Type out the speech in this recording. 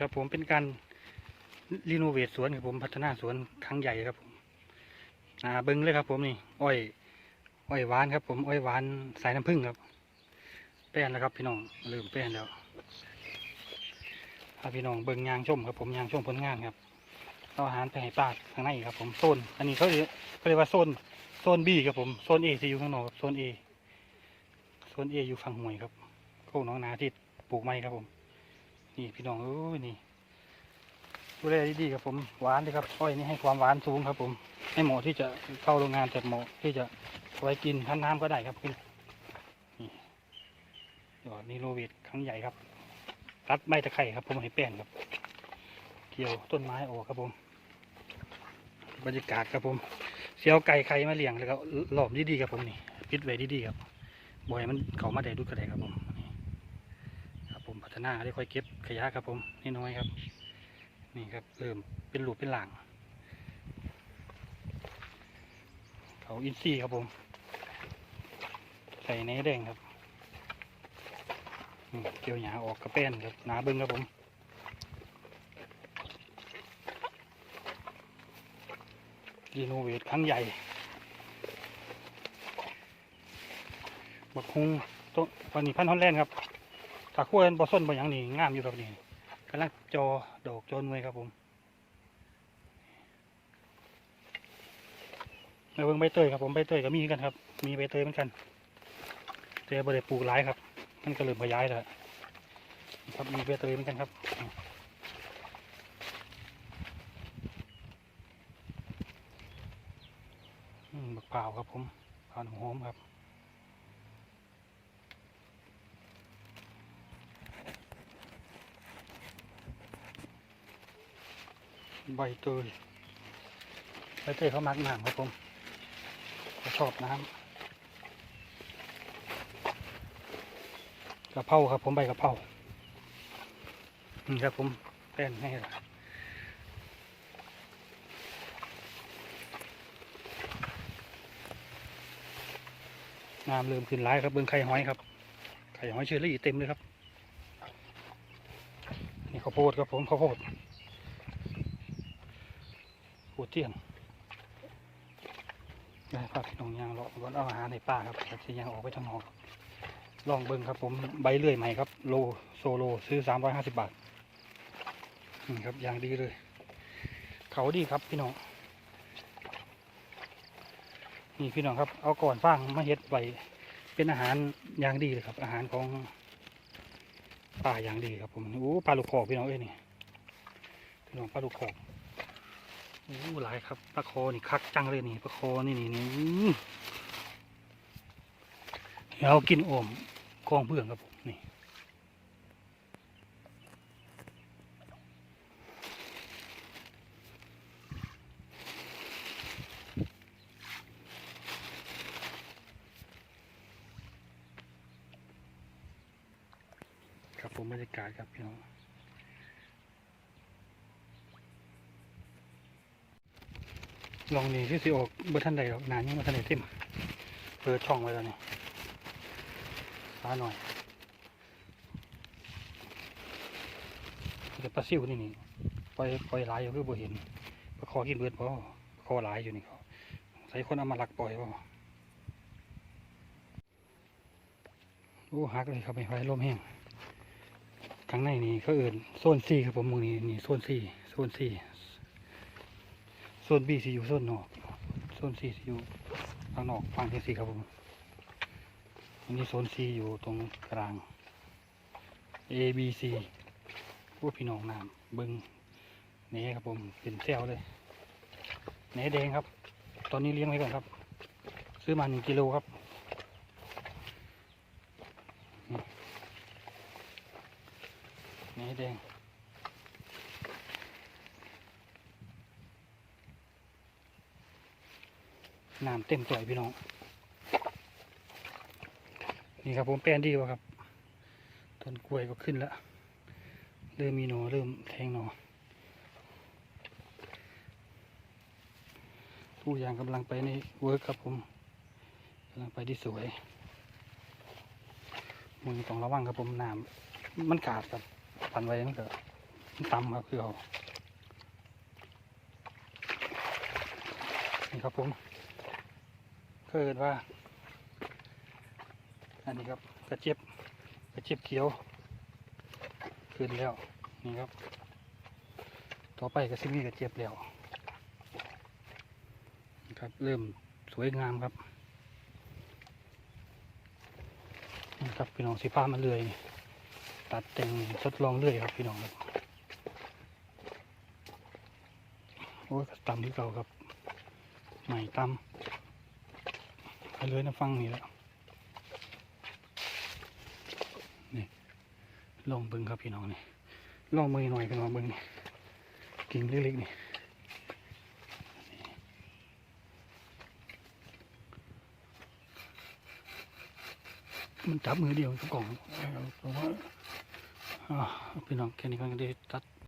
ครับผมเป็นการรีโนเวทสวนครับผมพัฒนาสวนครั้งใหญ่ครับผมอ่าเบิ้งเลยครับผมนี่อ้อยอ้อยหวานครับ ผมอ้อยหวานสายน้ำผึ้งครับ แป้นแล้วครับ พี่น้องลืมแป้นแล้วพาพี่น้องเบิ้งยางชมครับผมยางชมผลงานครับเอาอาหารไปให้ปลาข้างในครับ ผมโซนอันนี้เขาเรียกเขาเรียกว่าโซนโซนบีครับผมโซนเอที่อยู่ข้างนอกครับโซนเอโซนเออยู่ฝั่งห้วยครับโค้งน้องนาที่ปลูกไม้ครับผม นี่พี่น้องเอ้ยนี่ดูแลดีๆครับผมหวานเลยครับอ้อยนี่ให้ความหวานสูงครับผมให้เหมาะที่จะเข้าโรงงานแต่เหมาะที่จะไว้กินทันน้ำก็ได้ครับนี่นี่ยอดนี่โรเวทครั้งใหญ่ครับตัดใบตะไคร่ครับผมให้แป้นครับ เกี่ยวต้นไม้ออกครับผม บรรยากาศครับผมเสียวไก่ไข่มาเลี้ยงแล้วก็หลอมดีๆครับผมนี่ปิดไว้ดีๆครับบ่อยมันเขามาได้ดูกระไดครับผมนี่ครับผม ฒนาได้ค่อยเก็บขยะครับผมนี่น้อยครับ นี่ครับเริ่มเป็นหลูปเป็นหลังเขาอินซี่ครับผม ใส่ในแดงครับเกี่ยวหยาออกกระแป้นครับหนาเบิ้งครับผมรีโนเวทครั้งใหญ่บักฮุงต้นวันนี้พันธุ์ฮอลแลนด์ครับ ถ้าขั้วเป็นบอส้นบอยังนี่งามอยู่ครับนี่กำลังจอดอกจอหนวยครับผมมาเบิ่งใบเตยครับผมใบเตยก็มีกันครับ มีใบเตยเหมือนกันแต่บ่ได้ปลูกหลายครับมันก็เริ่มขยายแล้วครับมีใบเตยเหมือนกันครับอืมบักเผาวครับผมเผาวหอมครับ ใบเตยใบเตยเขามักหน้ำครับผมเขาชอบน้ำกระเพราครับผมใบกระเพรานี่ครับผมแป้นให้ละน้ำเริ่มขึ้นร้ายครับเบิ้องไข่ห้อยครับ ไข่ห้อยเชอรี่เต็มเลยครับ นี่ข้าวโพดครับผมข้าวโพด เตียงได้พาพี่น้องยางเลาะรถเอาอาหารในป่าครับแต่ที่ยางออกไปทางนอกลองเบิ้งครับผมใบเลื่อยใหม่ครับ โลโซโลซื้อสามร้อยห้าสิบบาทนี่ครับยางดีเลย เขาดีครับพี่น้องนี่พี่น้องครับ เอาก่อนฟางมาเฮ็ดไว้เป็นอาหารอย่างดีเลยครับ อาหารของป่าอย่างดีครับผมโอ้ปลาลูกคอกพี่น้องเอ้ยนี่พี่น้องปลาลูกคอก โอ้หลายครับปลาคอนี่คักจังเลยนี่ปลาคอนี่นี่นี่เดี๋ยวเอากินโอมกองเพื่องครับผมนี่ครับผมบรรยากาศครับพี่น้อง ลองนี่ที่สิออกเบอร์ท่านใดหรอกนานยังมาท่านใดเต็มเปิดช่องไว้แล้วนี่ฟ้าหน่อยเดี๋ยวปลาซิวนี่นี่ปล่อยปล่อยหลายอยู่คือบ่เห็นปลาคอกินเบิดบ่ปลาคอหลายอยู่นี่เขาใส่คนเอามาลักปล่อยบ่โอ้หักเลยครับไม่ไหวลมแห้งข้างในนี่เขาเอื่นโซนซีครับผมมึงนี่นี่โซนซีโซนซี โซน B สิอยู่โซนนอกโซน C สิอยู่ทางนอกฝั่งที่สี่ครับผมอันนี้โซน C อยู่ตรงกลาง A B C พวกพี่น้องน้ำบิงเน่ครับผมเป็นเซลเลยเนแดงครับ ตอนนี้เลี้ยงไว้ก่อนครับ ซื้อมาหนึ่งกิโลครับเนแดง น้ำเต็มตัวพี่น้อง นี่ครับผมแปลนดีวะครับ ต้นกล้วยก็ขึ้นแล้ว เริ่มมีหนอเริ่มแทงหนอทุกอย่างกำลังไปในเวิร์กครับผมกำลังไปที่สวยมือต้องระวังครับผมน้ำมันขาดครับพันไว้มันก็มันต่ำครับคือเอานี่ครับผม เกิดว่า อันนี้ครับกระเจี๊ยบกระเจี๊ยบเขียว ขึ้นแล้ว นี่ครับ ต่อไปก็ซิมีกระเจี๊ยบแล้วนะครับ เริ่มสวยงามครับนี่ครับพี่น้องสีฟ้ามาเลยตัดแต่งทดลองเรื่อยครับพี่น้องครับโอ้ยก็ตำที่เก่าครับใหม่ตำ เลยนะฟังนี่แล้วนี่ลองเบิ้งครับพี่น้องนี่ลองมือหน่อยพี่น้องเบิ้งนี่กิ่งเล็กๆนี่มันจับมือเดียวกับกล่องเพราะว่าอ่าพี่น้องแค่นี้ก็ได้ตัด